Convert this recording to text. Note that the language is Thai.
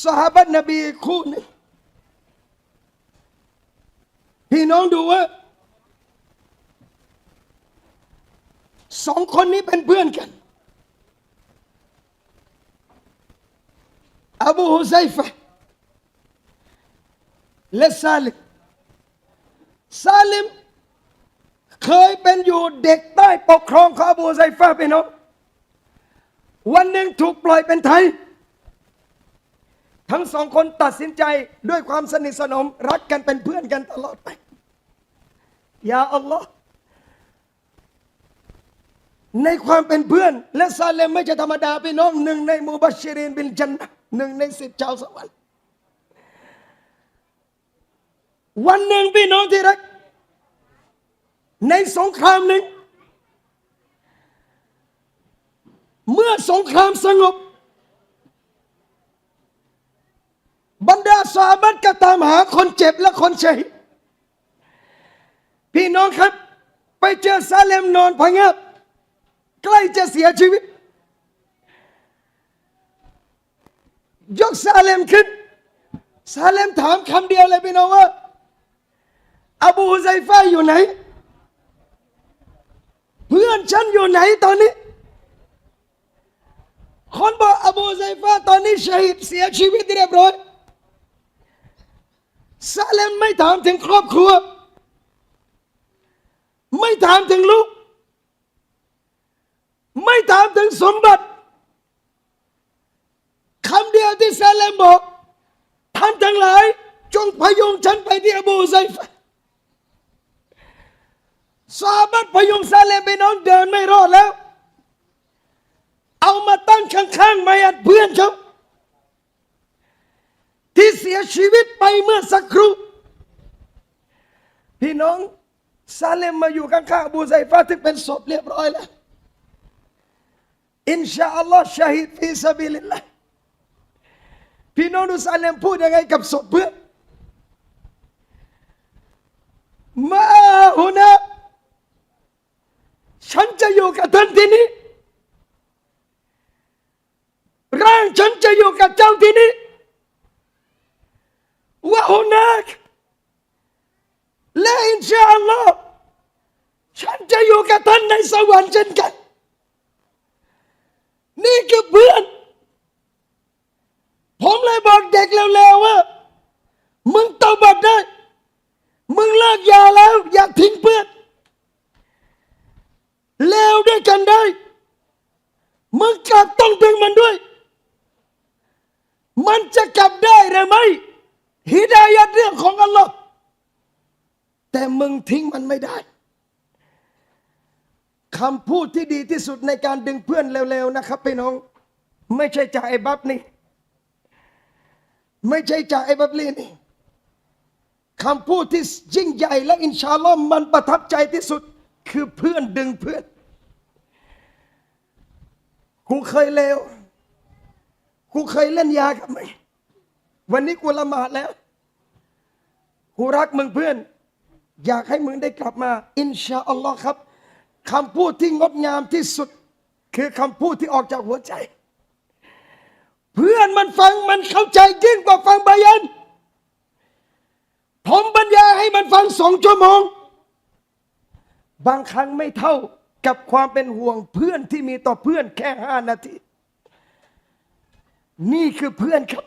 สหบนบีคู่หนึ่งพี่น้องดูว่าสองคนนี้เป็นเพื่อนกันอบูฮุไซฟะและซาลิมซาลิมเคยเป็นอยู่เด็กใต้ปกครองของอบูฮุไซฟะพี่น้องวันหนึ่งถูกปล่อยเป็นไทย ทั้งสองคนตัดสินใจด้วยความสนิทสนม รักกันเป็นเพื่อนกันตลอดไปยาอัลลอฮ์ในความเป็นเพื่อน และซาเลมไม่ใช่ธรรมดาพี่น้องหนึ่งในมูบัชิรินบินจันนะห์หนึ่งในสิบชาวสวรรค์วันหนึ่งพี่น้องที่รัก ในสงครามหนึ่ง เมื่อสงครามสงบ บรรดาสาบัตก็ตามหาคนเจ็บและคนเฉยพี่น้องครับ ไปเจอซาเลมนอนพังงับใกล้จะเสียชีวิต ยกซาเลมขึ้น ซาเลมถามคำเดียวเลยพี่น้องว่าอบูฮุไซฟาอยู่ไหน เพื่อนฉันอยู่ไหนตอนนี้ คนบอกอบูฮุไซฟาตอนนี้ชหิดเสียชีวิตเรียบร้อย ซาเลมไม่ถามถึงครอบครัว ไม่ถามถึงลูก ไม่ถามถึงสมบัติคำเดียวที่ซาเลมบอกท่านทั้งหลาย จงพยุงฉันไปที่อบูไซฟะซาบัตพยุงซาเลมไปน้องเดินไม่รอดแล้ว เอามาตั้งข้างๆมายัดเพื่อนเขา เสียชีวิตไปเมื่อสักครู่ พี่น้องซาเลมมาอยู่ข้างๆบูไซฟาที่เป็นศพเรียบร้อยแล้ว อินชาอัลลอฮ์ชาฮิดฟีซาบิลิลลาห์พี่น้องดูซาเลมพูดยังไงกับศพเพื่อนมาหุนะฉันจะอยู่กับท่านที่นี่ ร่างฉันจะอยู่กับเจ้าที่นี่ ว่าหุนักและอิน ชาอัลลอฮ์ฉันจะอยู่กับท่านในสวรรค์เช่นกัน นี่คือเพื่อน ผมเลยบอกเด็กเร็วๆว่า มึงตบัดได้ มึงเลิกยาแล้ว อย่าทิ้งเพื่อนเลวด้วยกันได้ มึงกลับต้องดึงมันด้วย มันจะกลับได้หรือไม่ฮิดายัดเรื่องของอัลลอฮ์ แต่มึงทิ้งมันไม่ได้คำพูดที่ดีที่สุดในการดึงเพื่อนเร็วๆนะครับพี่น้อง ไม่ใช่จากไอ้บับนี่ ไม่ใช่จากไอ้บับลีนี่คำพูดที่ยิ่งใหญ่และอินชาอัลลอฮ์มันประทับใจที่สุดคือเพื่อนดึงเพื่อน กูเคยเลว กูเคยเล่นยากับมึงวันนี้กูละหมาดแล้ว กูรักมึงเพื่อน อยากให้มึงได้กลับมา อินชาอัลลอฮ์ครับคำพูดที่งดงามที่สุด คือคำพูดที่ออกจากหัวใจ เพื่อนมันฟังมันเข้าใจยิ่งกว่าฟังบายัน ผมบรรยายให้มันฟังสองชั่วโมง บางครั้งไม่เท่ากับความเป็นห่วงเพื่อนที่มีต่อเพื่อนแค่ห้านาที นี่คือเพื่อนครับ